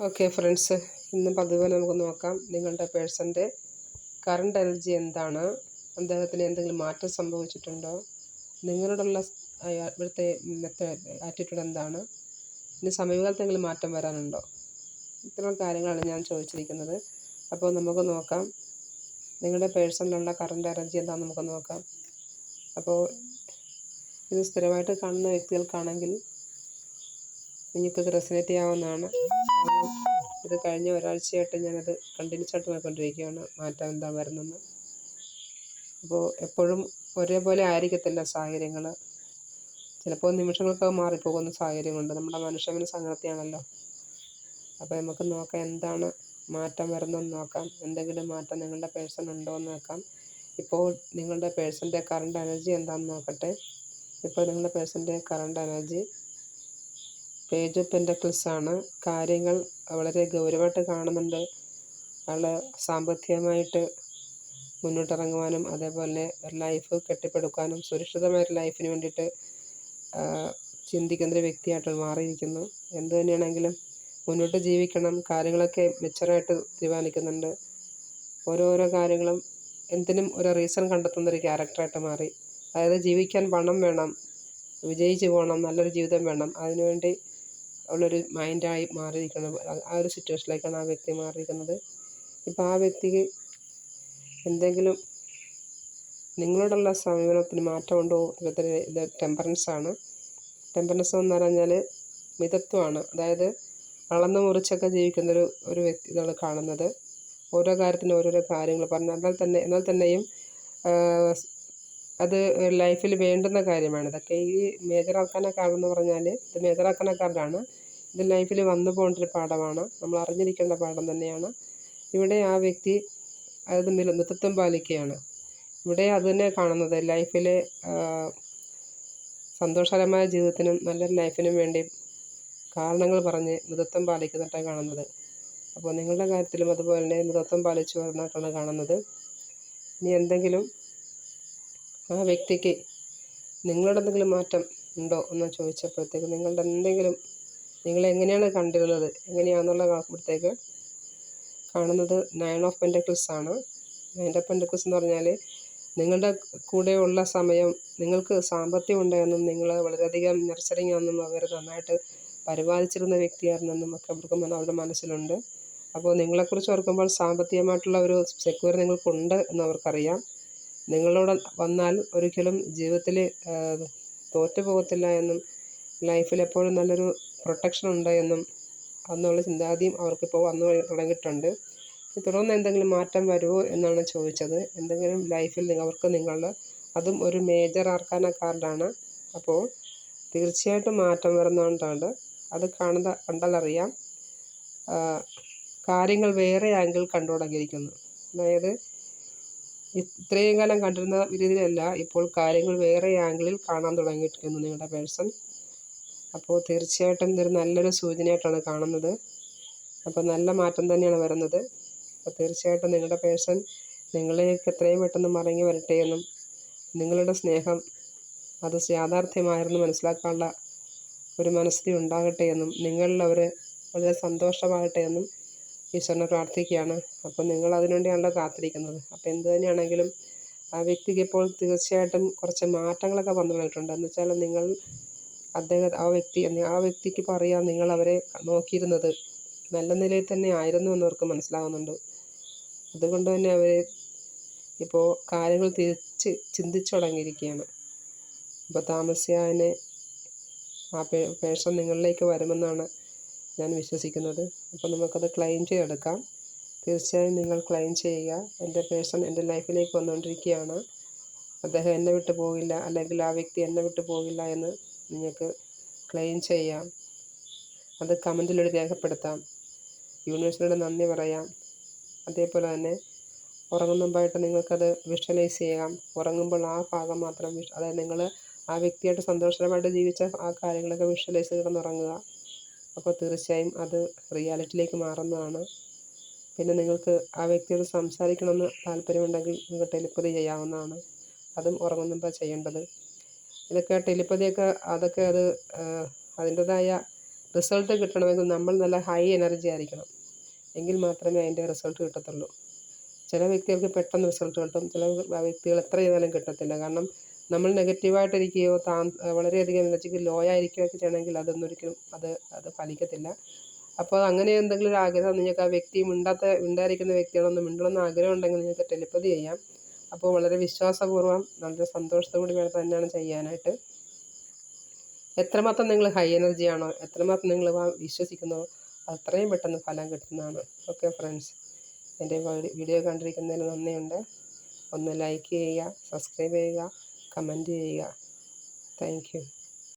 Okay friends ഇന്ന് പതിവുപോലെ നമുക്ക് നോക്കാം. നിങ്ങളുടെ പേഴ്സന്റെ കറണ്ട് എനർജി എന്താണ്? അദ്ദേഹത്തിന് എന്തെങ്കിലും മാറ്റം സംഭവിച്ചിട്ടുണ്ടോ? നിങ്ങളോടുള്ള ഇവിടുത്തെ ആറ്റിറ്റ്യൂഡ് എന്താണ്? ഇനി എന്തെങ്കിലും മാറ്റം വരാനുണ്ടോ? ഇത്തരം കാര്യങ്ങളാണ് ഞാൻ ചോദിച്ചിരിക്കുന്നത്. അപ്പോൾ നമുക്ക് നോക്കാം. നിങ്ങളുടെ പേഴ്സണിലുള്ള കറണ്ട് എനർജി എന്താണെന്ന് നമുക്ക് നോക്കാം. അപ്പോൾ ഇത് സ്ഥിരമായിട്ട് കാണുന്ന വ്യക്തികൾക്കാണെങ്കിൽ നിങ്ങൾക്കിത് റെസിനേറ്റ് ചെയ്യാവുന്നതാണ്. ഇത് കഴിഞ്ഞ ഒരാഴ്ചയായിട്ട് ഞാനത് കണ്ടിന്യൂസ് ആയിട്ട് പോയിക്കൊണ്ടിരിക്കുകയാണ്. മാറ്റം എന്താ വരുന്നെന്ന്. അപ്പോൾ എപ്പോഴും ഒരേപോലെ ആയിരിക്കത്തില്ല സാഹചര്യങ്ങൾ ചിലപ്പോൾ നിമിഷങ്ങൾക്ക് മാറിപ്പോകുന്ന സാഹചര്യമുണ്ട് നമ്മുടെ മനുഷ്യ സംഗതിയാണല്ലോ. അപ്പോൾ നമുക്ക് നോക്കാം എന്താണ് മാറ്റം വരുന്നതെന്ന് നോക്കാം. എന്തെങ്കിലും മാറ്റം നിങ്ങളുടെ പേഴ്സൺ ഉണ്ടോ എന്ന് നോക്കാം. ഇപ്പോൾ നിങ്ങളുടെ പേഴ്സന്റെ കറണ്ട് എനർജി എന്താണെന്ന് നോക്കട്ടെ. ഇപ്പോൾ നിങ്ങളുടെ പേഴ്സന്റെ current energy page of pentacles ആണ്. കാര്യങ്ങൾ വളരെ ഗൗരവമായിട്ട് കാണുന്നുണ്ട്. അയാൾ സാമ്പത്തികമായിട്ട് മുന്നോട്ടിറങ്ങുവാനും അതേപോലെ ലൈഫ് കെട്ടിപ്പടുക്കാനും സുരക്ഷിതമായൊരു ലൈഫിന് വേണ്ടിയിട്ട് ചിന്തിക്കുന്നൊരു വ്യക്തിയായിട്ട് മാറിയിരിക്കുന്നു. എന്തു തന്നെയാണെങ്കിലും മുന്നോട്ട് ജീവിക്കണം കാര്യങ്ങളൊക്കെ മെച്ചറായിട്ട് തീരുമാനിക്കുന്നുണ്ട്. ഓരോരോ കാര്യങ്ങളും എന്തിനും ഒരു റീസൺ കണ്ടെത്തുന്ന ഒരു ക്യാരക്ടറായിട്ട് മാറി. അതായത് ജീവിക്കാൻ പണം വേണം വിജയിച്ചു പോകണം നല്ലൊരു ജീവിതം വേണം. അതിനുവേണ്ടി ഉള്ളൊരു മൈൻഡായി മാറിയിരിക്കുന്നത്. ആ ഒരു സിറ്റുവേഷനിലേക്കാണ് ആ വ്യക്തി മാറിയിരിക്കുന്നത്. ഇപ്പോൾ ആ വ്യക്തിക്ക് എന്തെങ്കിലും നിങ്ങളോടുള്ള സമീപനത്തിന് മാറ്റമുണ്ടോ? ഇവിടുത്തെ ഇത് ടെമ്പറൻസ് ആണ്. ടെമ്പറൻസ് എന്ന് പറഞ്ഞാൽ മിതത്വമാണ്. അതായത് അളന്ന് മുറിച്ചൊക്കെ ജീവിക്കുന്നൊരു ഒരു വ്യക്തി ഇതാണ് കാണുന്നത്. ഓരോ കാര്യത്തിനും ഓരോരോ കാര്യങ്ങൾ പറഞ്ഞു എന്നാൽ തന്നെ എന്നാൽ തന്നെയും അത് ലൈഫിൽ വേണ്ടുന്ന കാര്യമാണ്. ഇതൊക്കെ ഈ മേജർ ആൾക്കാനെ കാർഡെന്ന് പറഞ്ഞാൽ ഇത് മേജർ ആൾക്കാനെ കാർഡാണ് ഇത് ലൈഫിൽ വന്നു പോകേണ്ട ഒരു പാഠമാണ്. നമ്മൾ അറിഞ്ഞിരിക്കേണ്ട പാഠം തന്നെയാണ്. ഇവിടെ ആ വ്യക്തി അത് മിതത്വം പാലിക്കുകയാണ്. ഇവിടെ അത് തന്നെ കാണുന്നത് ലൈഫിലെ സന്തോഷകരമായ ജീവിതത്തിനും നല്ലൊരു ലൈഫിനും വേണ്ടി കാരണങ്ങൾ പറഞ്ഞ് മിതത്വം പാലിക്കുന്നതായിട്ടാണ് കാണുന്നത്. അപ്പോൾ നിങ്ങളുടെ കാര്യത്തിലും അതുപോലെ തന്നെ മിതത്വം പാലിച്ചു വരുന്നതായിട്ടാണ് കാണുന്നത്. ഇനി എന്തെങ്കിലും ആ വ്യക്തിക്ക് നിങ്ങളുടെ എന്തെങ്കിലും മാറ്റം ഉണ്ടോ എന്ന് ചോദിച്ചപ്പോഴത്തേക്ക് നിങ്ങളുടെ എന്തെങ്കിലും നിങ്ങൾ എങ്ങനെയാണ് കണ്ടിരുന്നത്? എങ്ങനെയാണെന്നുള്ള കാണുമ്പോഴത്തേക്ക് കാണുന്നത് നയൻ ഓഫ് പെന്റക്കിൾസ് ആണ്. നയൻ ഓഫ് പെന്റക്കിൾസ് എന്ന് പറഞ്ഞാൽ നിങ്ങളുടെ കൂടെയുള്ള സമയം നിങ്ങൾക്ക് സാമ്പത്തികം ഉണ്ടായെന്നും നിങ്ങൾ വളരെയധികം നർച്ചറിങ് ആണെന്നും അവർ നന്നായിട്ട് പരിപാലിച്ചിരുന്ന വ്യക്തിയായിരുന്നെന്നും ഒക്കെ അവർക്ക് അവരുടെ മനസ്സിലുണ്ട്. അപ്പോൾ നിങ്ങളെക്കുറിച്ച് ഓർക്കുമ്പോൾ സാമ്പത്തികമായിട്ടുള്ള ഒരു സെക്യൂർ നിങ്ങൾക്കുണ്ട് എന്ന് അവർക്കറിയാം. നിങ്ങളോട് വന്നാൽ ഒരിക്കലും ജീവിതത്തിൽ തോറ്റു പോകത്തില്ല എന്നും ലൈഫിൽ എപ്പോഴും നല്ലൊരു പ്രൊട്ടക്ഷൻ ഉണ്ട് എന്നും അന്നുള്ള ചിന്താഗതിയും അവർക്കിപ്പോൾ വന്നു തുടങ്ങിയിട്ടുണ്ട്. തുടർന്ന് എന്തെങ്കിലും മാറ്റം വരുമോ എന്നാണ് ചോദിച്ചത്. എന്തെങ്കിലും ലൈഫിൽ അവർക്ക് നിങ്ങളുടെ അതും ഒരു മേജർ ആർക്കാന കാർഡാണ് അപ്പോൾ തീർച്ചയായിട്ടും മാറ്റം വരുന്നതുകൊണ്ടാണ് അത് കാണുന്ന കണ്ടാലറിയാം. കാര്യങ്ങൾ വേറെ ആംഗിൾ കണ്ടു തുടങ്ങിയിരിക്കുന്നു അതായത് ഇത്രയും കാലം കണ്ടിരുന്ന രീതിയിലല്ല ഇപ്പോൾ കാര്യങ്ങൾ വേറെ ആംഗിളിൽ കാണാൻ തുടങ്ങിയിരിക്കുന്നു നിങ്ങളുടെ പേഴ്സൺ അപ്പോൾ തീർച്ചയായിട്ടും ഇതൊരു നല്ലൊരു സൂചനയായിട്ടാണ് കാണുന്നത്. അപ്പോൾ നല്ല മാറ്റം തന്നെയാണ് വരുന്നത്. അപ്പോൾ തീർച്ചയായിട്ടും നിങ്ങളുടെ പേഴ്സൺ നിങ്ങളിലേക്ക് എത്രയും പെട്ടെന്ന് മടങ്ങി വരട്ടെ എന്നും നിങ്ങളുടെ സ്നേഹം അത് യാഥാർത്ഥ്യമായിരുന്നു മനസ്സിലാക്കാനുള്ള ഒരു മനസ്ഥിതി ഉണ്ടാകട്ടെ എന്നും നിങ്ങളിൽ അവർ വളരെ സന്തോഷമാകട്ടെ എന്നും ഈശ്വരനെ പ്രാർത്ഥിക്കുകയാണ്. അപ്പോൾ നിങ്ങൾ അതിനുവേണ്ടിയാണല്ലോ കാത്തിരിക്കുന്നത്. അപ്പോൾ എന്ത് തന്നെയാണെങ്കിലും ആ വ്യക്തിക്ക് ഇപ്പോൾ തീർച്ചയായിട്ടും കുറച്ച് മാറ്റങ്ങളൊക്കെ വന്നു എന്ന് വെച്ചാൽ നിങ്ങൾ അദ്ദേഹം ആ വ്യക്തി ആ വ്യക്തിക്ക് പറയാം നിങ്ങൾ അവരെ നോക്കിയിരുന്നത് നല്ല നിലയിൽ തന്നെ ആയിരുന്നു എന്നവർക്ക് മനസ്സിലാകുന്നുണ്ട് അതുകൊണ്ട് തന്നെ അവർ ഇപ്പോൾ കാര്യങ്ങൾ തിരിച്ച് ചിന്തിച്ചു തുടങ്ങിയിരിക്കുകയാണ്. അപ്പോൾ താമസിയാതെ ആ പേഴ്സൺ നിങ്ങളിലേക്ക് വരുമെന്നാണ് ഞാൻ വിശ്വസിക്കുന്നത്. അപ്പോൾ നമുക്കത് ക്ലെയിം ചെയ്തെടുക്കാം. തീർച്ചയായും നിങ്ങൾ ക്ലെയിം ചെയ്യുക. എന്റെ പേഴ്സൺ എന്റെ ലൈഫിലേക്ക് വന്നുകൊണ്ടിരിക്കുകയാണ്. അദ്ദേഹം എന്നെ വിട്ടു പോകില്ല. അല്ലെങ്കിൽ ആ വ്യക്തി എന്നെ വിട്ടു പോകില്ല എന്ന് നിങ്ങൾക്ക് ക്ലെയിം ചെയ്യാം. അത് കമന്റിലൂടെ രേഖപ്പെടുത്താം. യൂണിവേഴ്സിനോട് നന്ദി പറയാം. അതേപോലെ തന്നെ ഉറങ്ങുന്ന മുമ്പായിട്ട് നിങ്ങൾക്കത് വിഷ്വലൈസ് ചെയ്യാം. ഉറങ്ങുമ്പോൾ ആ ഭാഗം മാത്രം അതായത് നിങ്ങൾ ആ വ്യക്തിയായിട്ട് സന്തോഷകരമായിട്ട് ജീവിച്ച ആ കാര്യങ്ങളൊക്കെ വിഷ്വലൈസ് കിടന്നുറങ്ങുക. അപ്പോൾ തീർച്ചയായും അത് റിയാലിറ്റിയിലേക്ക് മാറുന്നതാണ്. പിന്നെ നിങ്ങൾക്ക് ആ വ്യക്തിയോട് സംസാരിക്കണമെന്ന് താല്പര്യമുണ്ടെങ്കിൽ നിങ്ങൾക്ക് ടെലിപ്പതി ചെയ്യാവുന്നതാണ്. അതും ഉറങ്ങുന്നുമ്പോൾ ചെയ്യേണ്ടത്. ഇതൊക്കെ ടെലിപ്പതിയൊക്കെ അതൊക്കെ അത് അതിന്റെതായ റിസൾട്ട് കിട്ടണമെങ്കിൽ നമ്മൾ നല്ല ഹൈ എനർജി ആയിരിക്കണം. എങ്കിൽ മാത്രമേ അതിന്റെ റിസൾട്ട് കിട്ടത്തുള്ളൂ. ചില വ്യക്തികൾക്ക് പെട്ടെന്ന് റിസൾട്ട് കിട്ടും. ചില വ്യക്തികൾ എത്ര ചെയ്താലും കിട്ടത്തില്ല. കാരണം നമ്മൾ നെഗറ്റീവായിട്ടിരിക്കുകയോ താ വളരെയധികം എനർജിക്ക് ലോ ആയിരിക്കുകയോ ഒക്കെ ചെയ്യണമെങ്കിൽ അതൊന്നും ഒരിക്കലും അത് അത് ഫലിക്കത്തില്ല അപ്പോൾ അങ്ങനെ എന്തെങ്കിലും ഒരു ആഗ്രഹം നിങ്ങൾക്ക് ആ വ്യക്തി മിണ്ടാത്ത മിണ്ടായിരിക്കുന്ന വ്യക്തികളൊന്ന് മിണ്ടണമെന്ന് ആഗ്രഹം ഉണ്ടെങ്കിൽ നിങ്ങൾക്ക് ടെലിപ്പതി ചെയ്യാം. അപ്പോൾ വളരെ വിശ്വാസപൂർവം വളരെ സന്തോഷത്തോടുകൂടി വേണം തന്നെയാണ് ചെയ്യാനായിട്ട്. എത്രമാത്രം നിങ്ങൾ ഹൈ ആണോ എത്രമാത്രം നിങ്ങൾ വിശ്വസിക്കുന്നോ അത്രയും പെട്ടെന്ന് ഫലം കിട്ടുന്നതാണ്. ഓക്കെ ഫ്രണ്ട്സ് എന്റെ വീഡിയോ കണ്ടിരിക്കുന്നതിന് നന്ദിയുണ്ട്. ഒന്ന് ലൈക്ക് ചെയ്യുക സബ്സ്ക്രൈബ് ചെയ്യുക. command. Thank you.